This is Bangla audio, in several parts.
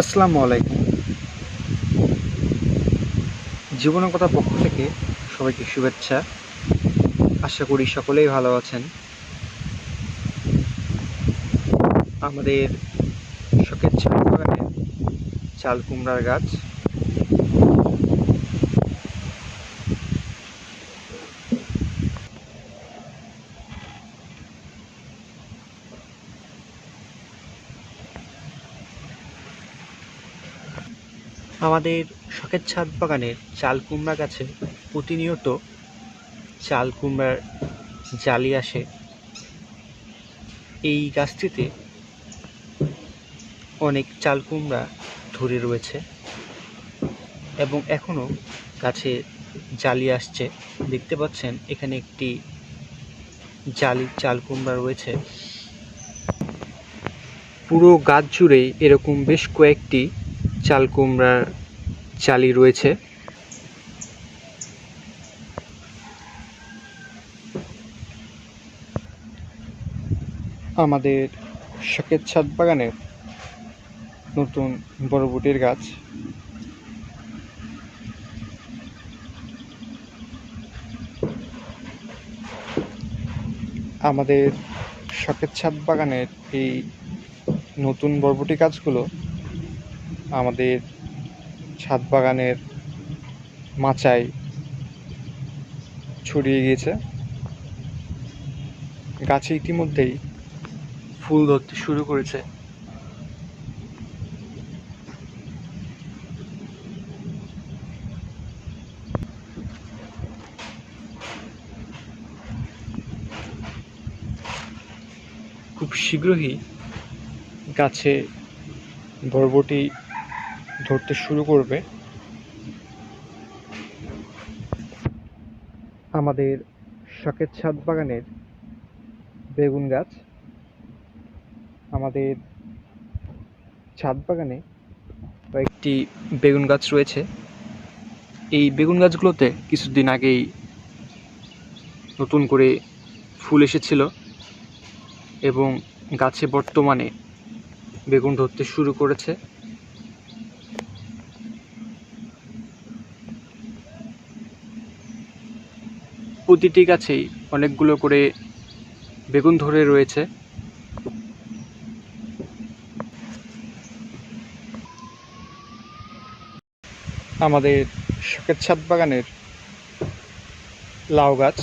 আসসালামু আলাইকুম। জীবনের কথা পক্ষ থেকে সবাইকে শুভেচ্ছা। আশা করি সকলেই ভালো আছেন। আমাদের শখের চাল বাগানে চাল কুমড়ার গাছ। আমাদের শখের ছাদ বাগানের চাল কুমড়া গাছে প্রতিনিয়ত চাল কুমড়ার জালি আসে। এই গাছটিতে অনেক চাল কুমড়া ধরে রয়েছে এবং এখনও গাছে জালি আসছে। দেখতে পাচ্ছেন, এখানে একটি জালি চাল কুমড়া রয়েছে। পুরো গাছ জুড়েই এরকম বেশ কয়েকটি চাল কুমড়ার চালি রয়েছে। আমাদের শখের ছাদ বাগানের নতুন বরবটির গাছ। আমাদের শখের ছাদ বাগানের এই নতুন বরবটি গাছগুলো আমাদের ছাদ বাগানের মাচায় ছড়িয়ে গিয়েছে। গাছে ইতিমধ্যেই ফুল ধরতে শুরু করেছে। খুব শীঘ্রই গাছে বরবটি ধরতে শুরু করবে। আমাদের শখের ছাদ বাগানের বেগুন গাছ। আমাদের ছাদ বাগানে কয়েকটি বেগুন গাছ রয়েছে। এই বেগুন গাছগুলোতে কিছুদিন আগেই নতুন করে ফুল এসেছিল এবং গাছে বর্তমানে বেগুন ধরতে শুরু করেছে। প্রতিটি গাছেই অনেকগুলো করে বেগুন ধরে রয়েছে। আমাদের শখের ছাদ বাগানের লাউ গাছ।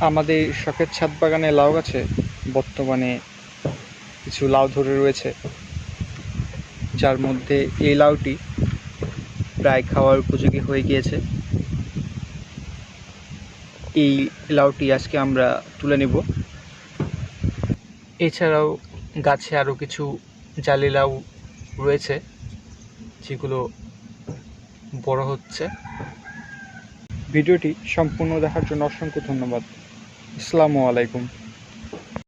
আমাদের শখের ছাদ বাগানে লাউ গাছে বর্তমানে কিছু লাউ ধরে রয়েছে। যার মধ্যে এই লাউটি প্রায় খাওয়ার উপযোগী হয়ে গিয়েছে। এই লাউটি আজকে আমরা তুলে নেব। এছাড়াও গাছে আরও কিছু জালি লাউ রয়েছে, যেগুলো বড় হচ্ছে। ভিডিওটি সম্পূর্ণ দেখার জন্য অসংখ্য ধন্যবাদ। আসসালামু আলাইকুম।